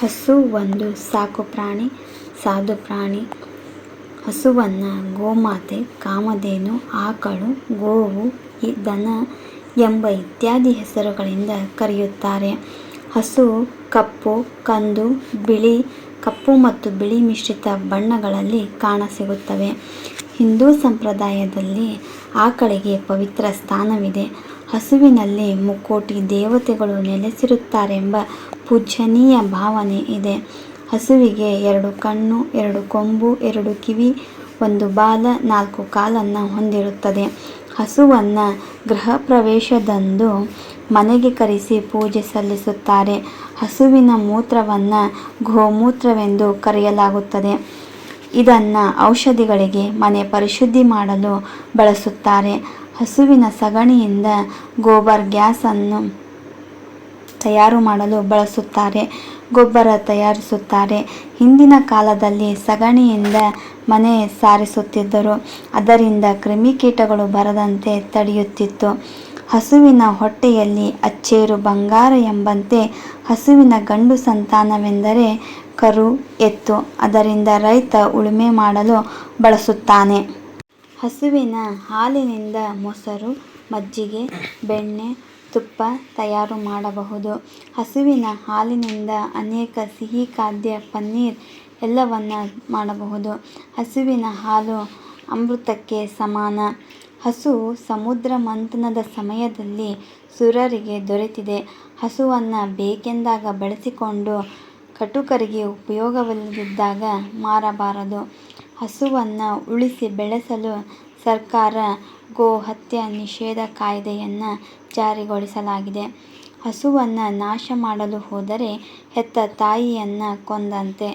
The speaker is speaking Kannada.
ಹಸು ಒಂದು ಸಾಕು ಪ್ರಾಣಿ ಸಾಕುಪ್ರಾಣಿ ಸಾಧುಪ್ರಾಣಿ ಹಸುವನ್ನು ಗೋಮಾತೆ, ಕಾಮಧೇನು, ಆಕಳು, ಗೋವು ದನ ಎಂಬ ಇತ್ಯಾದಿ ಹೆಸರುಗಳಿಂದ ಕರೆಯುತ್ತಾರೆ. ಹಸು ಕಪ್ಪು, ಕಂದು, ಬಿಳಿ, ಕಪ್ಪು ಮತ್ತು ಬಿಳಿ ಮಿಶ್ರಿತ ಬಣ್ಣಗಳಲ್ಲಿ ಕಾಣಸಿಗುತ್ತವೆ. ಹಿಂದೂ ಸಂಪ್ರದಾಯದಲ್ಲಿ ಆಕಳಿಗೆ ಪವಿತ್ರ ಸ್ಥಾನವಿದೆ. ಹಸುವಿನಲ್ಲಿ ಮುಕ್ಕೋಟಿ ದೇವತೆಗಳು ನೆಲೆಸಿರುತ್ತಾರೆಂಬ ಪೂಜ್ಯನೀಯ ಭಾವನೆ ಇದೆ. ಹಸುವಿಗೆ ಎರಡು ಕಣ್ಣು, ಎರಡು ಕೊಂಬು, ಎರಡು ಕಿವಿ, ಒಂದು ಬಾಲ ನಾಲ್ಕು ಕಾಲನ್ನು ಹೊಂದಿರುತ್ತದೆ. ಹಸುವನ್ನು ಗೃಹಪ್ರವೇಶದಂದು ಮನೆಗೆ ಕರೆಸಿ ಪೂಜೆ ಸಲ್ಲಿಸುತ್ತಾರೆ. ಹಸುವಿನ ಮೂತ್ರವನ್ನು ಗೋಮೂತ್ರವೆಂದು ಕರೆಯಲಾಗುತ್ತದೆ. ಇದನ್ನು ಔಷಧಿಗಳಿಗೆ ಮನೆ ಪರಿಶುದ್ಧಿ ಮಾಡಲು ಬಳಸುತ್ತಾರೆ. ಹಸುವಿನ ಸಗಣಿಯಿಂದ ಗೋಬರ್ ಗ್ಯಾಸನ್ನು ತಯಾರು ಮಾಡಲು ಬಳಸುತ್ತಾರೆ, ಗೊಬ್ಬರ ತಯಾರಿಸುತ್ತಾರೆ. ಹಿಂದಿನ ಕಾಲದಲ್ಲಿ ಸಗಣಿಯಿಂದ ಮನೆ ಸಾರಿಸುತ್ತಿದ್ದರು. ಅದರಿಂದ ಕ್ರಿಮಿಕೀಟಗಳು ಬರದಂತೆ ತಡೆಯುತ್ತಿತ್ತು. ಹಸುವಿನ ಹೊಟ್ಟೆಯಲ್ಲಿ ಅಚ್ಚೇರು ಬಂಗಾರ ಎಂಬಂತೆ ಹಸುವಿನ ಗಂಡು ಸಂತಾನವೆಂದರೆ ಕರು ಎತ್ತು. ಅದರಿಂದ ರೈತ ಉಳುಮೆ ಮಾಡಲು ಬಳಸುತ್ತಾನೆ. ಹಸುವಿನ ಹಾಲಿನಿಂದ ಮೊಸರು, ಮಜ್ಜಿಗೆ, ಬೆಣ್ಣೆ ತುಪ್ಪ ತಯಾರು ಮಾಡಬಹುದು. ಹಸುವಿನ ಹಾಲಿನಿಂದ ಅನೇಕ ಸಿಹಿ ಖಾದ್ಯ, ಪನ್ನೀರ್ ಎಲ್ಲವನ್ನ ಮಾಡಬಹುದು. ಹಸುವಿನ ಹಾಲು ಅಮೃತಕ್ಕೆ ಸಮಾನ. ಹಸು ಸಮುದ್ರ ಮಂಥನದ ಸಮಯದಲ್ಲಿ ಸುರರಿಗೆ ದೊರೆತಿದೆ. ಹಸುವನ್ನು ಬೇಕೆಂದಾಗ ಬಳಸಿಕೊಂಡು ಕಟುಕರಿಗೆ ಉಪಯೋಗವಿಲ್ಲದಿದ್ದಾಗ ಮಾರಬಾರದು. ಹಸುವನ್ನು ಉಳಿಸಿ ಬೆಳೆಸಲು ಸರ್ಕಾರ ಗೋ ಹತ್ಯೆ ನಿಷೇಧ ಕಾಯ್ದೆಯನ್ನು ಜಾರಿಗೊಳಿಸಲಾಗಿದೆ. ಹಸುವನ್ನು ನಾಶ ಮಾಡಲು ಹೋದರೆ ಹೆತ್ತ ತಾಯಿಯನ್ನು ಕೊಂದಂತೆ.